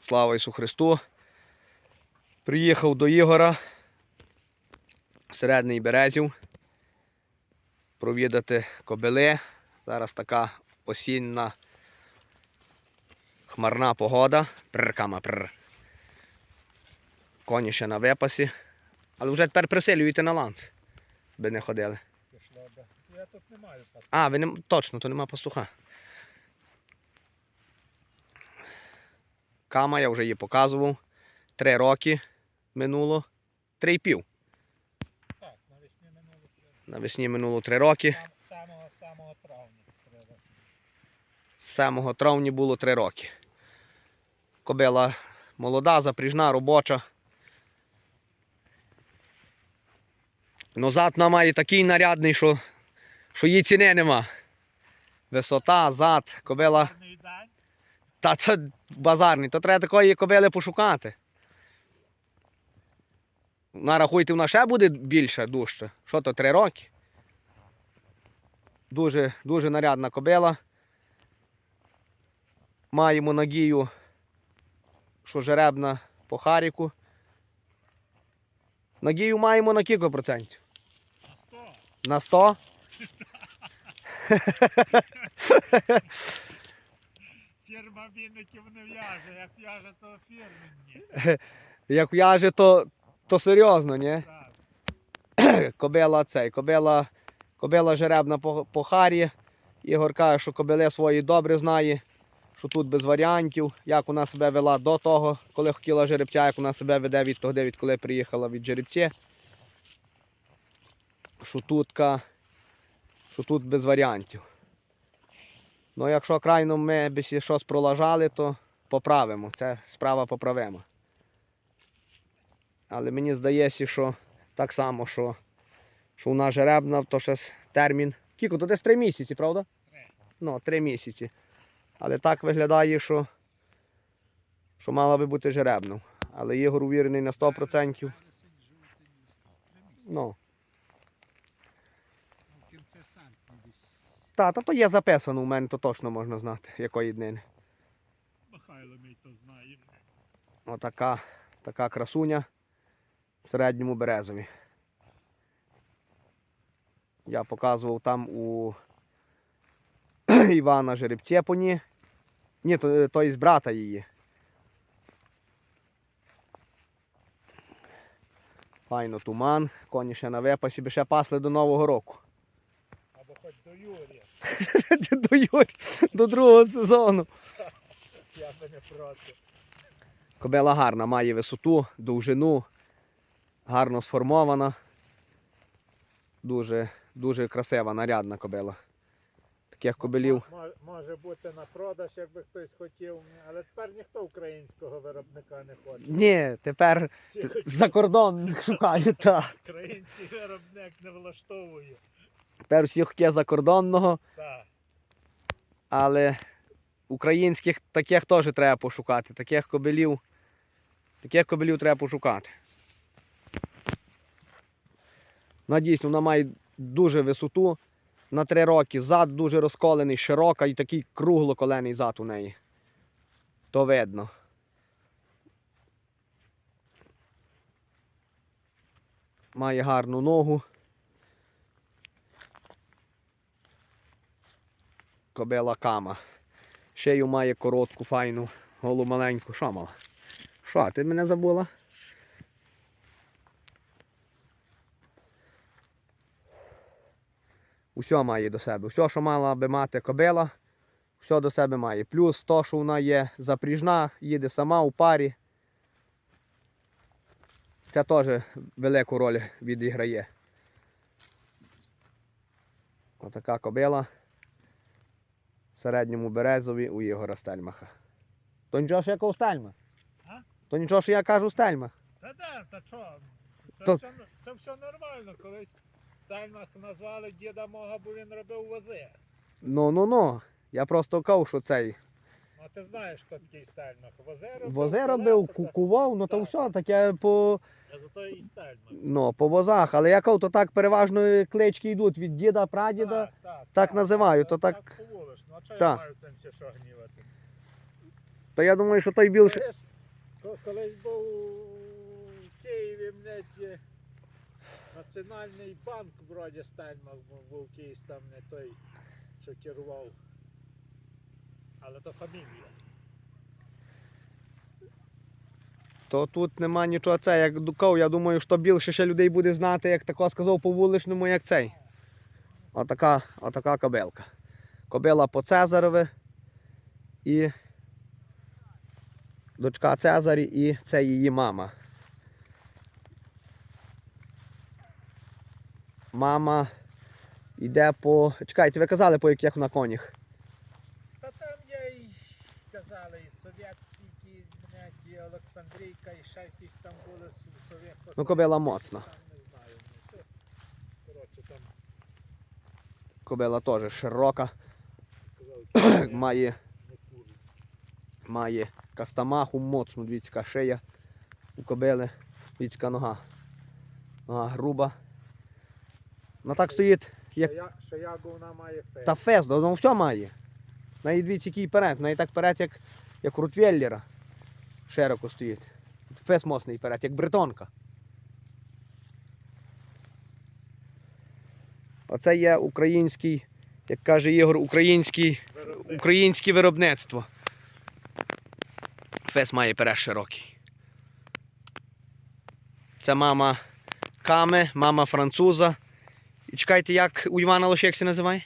Слава Ісу Христу. Приїхав до Ігора середній березів. Провідати кобили. Зараз така осінна хмарна погода. Прр, кама, прр. Коні ще на випасі. Але вже тепер присилюєте на ланц, би не ходили. Я тут не маю паспорта. А, ви не точно, то нема пастуха. Кама, я вже її показував. Три роки минуло. Три і пів. Так, навесні минуло три. Навесні минуло три роки. Самого самого травня три роки. З 7 травня було три роки. Кобила молода, запріжна, робоча. Зад вона має такий нарядний, що, що її ціни нема. Висота, зад, кобила. Та це базарний, то треба такої кобили пошукати. Нарахуйте, вона ще буде більше, дужче. Що то, три роки? Дуже, дуже нарядна кобила. Маємо надію, що жеребна по харіку. Надію маємо на кілька процентів? На сто. На 100? Фірма віників не в'яже. Як в'яже, то фірменні. Як в'яже, то, то серйозно, ні? Так. кобила цей, кобила, кобила жеребна по, по харі. Ігор каже, що кобили свої добре знає, що тут без варіантів, як вона себе вела до того, коли хотіла жеребця, як вона себе веде від того, відколи приїхала від жеребці. Що тут, що тут без варіантів. Ну, якщо крайно ми б щось пролажали, то поправимо. Це справа поправима. Але мені здається, що так само, що, що у нас жеребна, то ще термін. Кіко, то десь три місяці, правда? Ну, три місяці. Але так виглядає, що, що мала би бути жеребна. Але Ігор увірений на 100%. Вересень, жовтень, листопад. Три місяці. Ну, Ну, в кінці серпня десь. Та, та то є записано у мене, то точно можна знати, якої днини. Михайло мій то знає. Отака така красуня в середньому березові. Я показував там у Івана Жеребцєпоні. Ні, то, то із брата її. Файно туман, коні ще на випасі, би ще пасли до Нового року. Хоч до Юрія. до, Юрі, до другого сезону. Я би не проти. Кобила гарна, має висоту, довжину, гарно сформована. Дуже, дуже красива, нарядна кобила. Таких кобилів. Може бути на продаж, якби хтось хотів, але тепер ніхто українського виробника не хоче. Ні, тепер за кордон шукають. Український виробник не влаштовує. Тепер всі хотять закордонного, Так. але українських таких теж треба пошукати. Таких кобилів, таких кобилів треба пошукати. Вона дійсно вона має дуже висоту на три роки. Зад дуже розколений, широка і такий круглоколений зад у неї. То видно. Має гарну ногу. Кобила кама. Шею має коротку, файну, голу маленьку. Що мала? Що, ти мене забула? Усе має до себе. Все, що мала би мати кобила, все до себе має. Плюс то, що вона є запріжна, їде сама у парі. Це теж велику роль відіграє. Отака кобила в середньому березові у Ігора Стельмаха. То нічого, що я кажу Стельмах? А? То нічого, що я кажу Стельмах. Та де, та чого? Це, То- все, це все нормально. Колись Стельмах назвали діда мого, бо він робив вози. Ну, ну, ну. Я просто кажу, що цей а ти знаєш, хто такий Стельмах? Вози робив. вози робив, колеса, кукував, ну то Так. все таке по, А зато і Стельмах. ну, по возах. Але я кажу, то так переважно клички йдуть від діда, прадіда. так називаю, то так- Так поволиш. Ну а чого Так. я маю цим все що гнівати? То я думаю, що той більше. Ко- Колись був у Києві блядь, Національний банк вроді Стельмах був, був якийсь там не той, що керував. Але то фамілія. То тут нема нічого це, як дуков, я думаю, що більше ще людей буде знати, як тако сказав по вуличному, як цей. Отака, отака кобилка. Кобила по Цезарове і дочка Цезарі і це її мама. Мама йде по. Чекайте, ви казали по яких на конях? Казали, і совєтські якісь, блядь, і Олександрійка, і ще якісь там були с- совєтські. Ну, кобила моцна. Там не знаю. ну, це, Коротше, там Кобила теж широка, казали, має не курить. має кастамаху моцну, дивіться, яка шия у кобили, дивіться, яка нога. Нога груба. Вона так стоїть, як Шаягу вона має фейс. та фест, воно все має. Навіть дивіться, який перед, навіть так перед, як, як Рутвеллера. Широко стоїть. Фес моцний перед, як бретонка. Оце є український, як каже Ігор, український українське виробництво. Фес має переш широкий. Це мама Ками, мама француза. І чекайте, як у Івана Лошекся називає?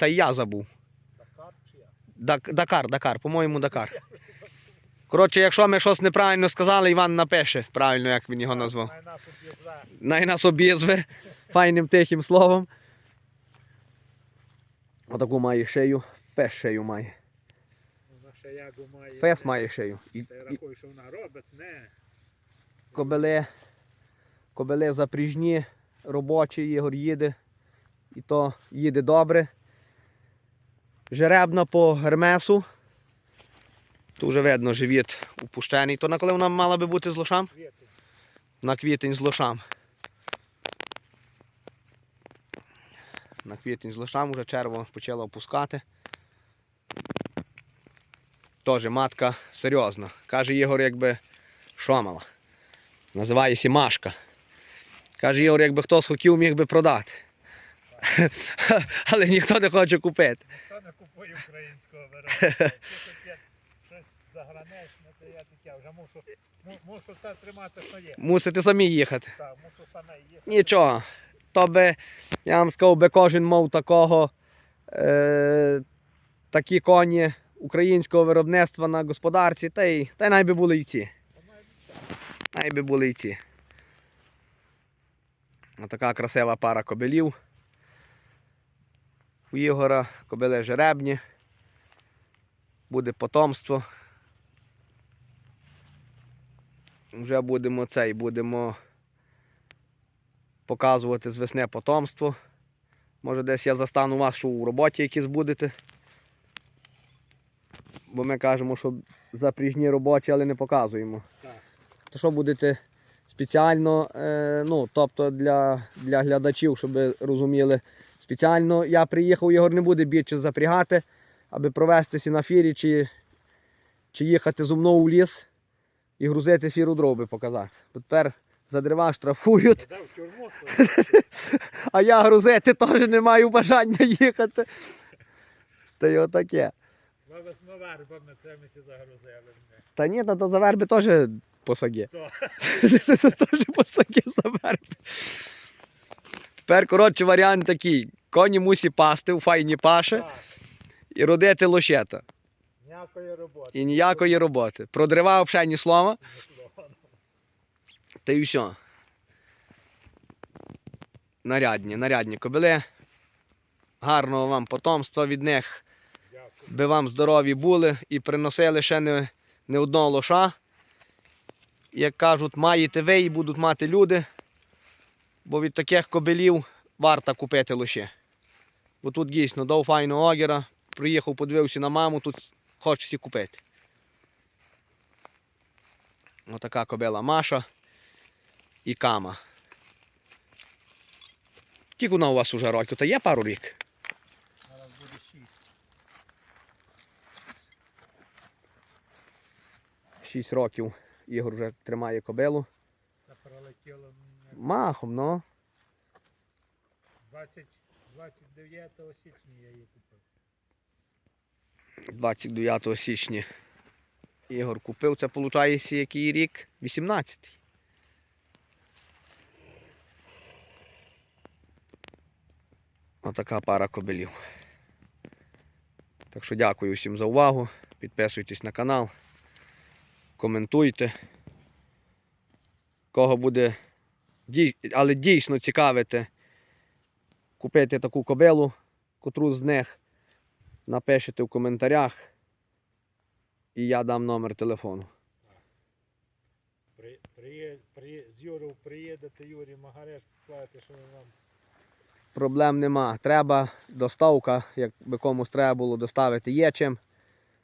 Та й я забув. Дакар чи? Дакар, Дакар, по-моєму, Дакар. Коротше, якщо ми щось неправильно сказали, Іван напише правильно, як він його назвав. Най нас обізве файним тихим словом. Отаку має шию, фес шию має. Вона шаягу має. Фес має шию. І, рахую, що вона робить, не. кобили, кобили запріжні, робочі, Ігор їде. І то їде добре. Жеребна по гермесу. Тут вже видно живіт упущений. То на коли вона мала би бути з лошам? На квітень з лошам. На квітень з лошам вже черво почала опускати. Теж матка серйозна. Каже Ігор, якби шомала. Називається Машка. Каже Ігор, якби хтось хотів, міг би продати. Але ніхто не хоче купити. Ніхто не купує українського виробника. Щось заграничне, то я таке вже мушу, му- мушу це тримати своє. Мусите самі їхати. Так, мушу саме їхати. Нічого. То би, я вам сказав, би кожен мав такого, е, такі коні українського виробництва на господарці, та й, та й най би були і ці. Най би були і ці. Отака красива пара кобилів. У Ігора кобили жеребні. Буде потомство. Вже будемо цей, будемо показувати з весни потомство. Може десь я застану вас, що у роботі якісь будете. Бо ми кажемо, що запріжні робочі, але не показуємо. Так. То що будете спеціально, е, ну, тобто для, для глядачів, щоб розуміли, спеціально я приїхав, Ігор не буде більше запрягати, аби провестися на фірі чи, чи їхати зо мною в ліс і грузити фіру дроби показати. Бо тепер за дерева штрафують. А я грузити теж не маю бажання їхати. Та й отаке. Ми восьмивербами це ми всі загрузили. Та ні, та то за верби теж посаги. То. Теж посаги за верби. Тепер, коротше, варіант такий. Коні мусі пасти у файні паше і родити лошета. ніякої роботи. І ніякої роботи. Про дерева взагалі ні слова, та й все. Нарядні, нарядні кобили. Гарного вам потомства від них. Би вам здорові були і приносили ще не, не одного лоша. Як кажуть, маєте ви і будуть мати люди, бо від таких кобилів варто купити лоші. Бо тут дійсно дав файного огіра, приїхав, подивився на маму, тут хочеться купити. Отака кобила Маша і Кама. Скільки вона у вас уже років? Та є пару рік? Зараз буде шість. 6 років Ігор вже тримає кобилу. Це пролетіло Махом, ну. 20, 29 січня я її купив. 29 січня Ігор купив. Це виходить який рік? 18. Отака пара кобилів. Так що дякую всім за увагу. Підписуйтесь на канал, коментуйте. Кого буде але дійсно цікавити купити таку кобилу, котру з них напишете в коментарях, і я дам номер телефону. При, приє, при, з Юрою приїдете, Юрій Магареш, скажете, що він вам Проблем нема. Треба доставка, якби комусь треба було доставити, є чим.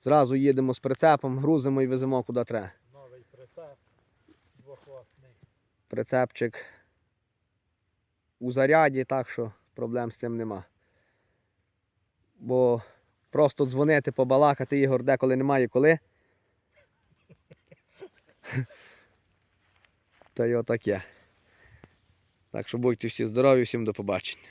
Зразу їдемо з прицепом, грузимо і веземо куди треба. новий прицеп двохвосний. Прицепчик у заряді, так що проблем з цим нема. Бо просто дзвонити, побалакати ігор деколи немає коли. Та й отаке. Так що будьте всі здорові, всім до побачення.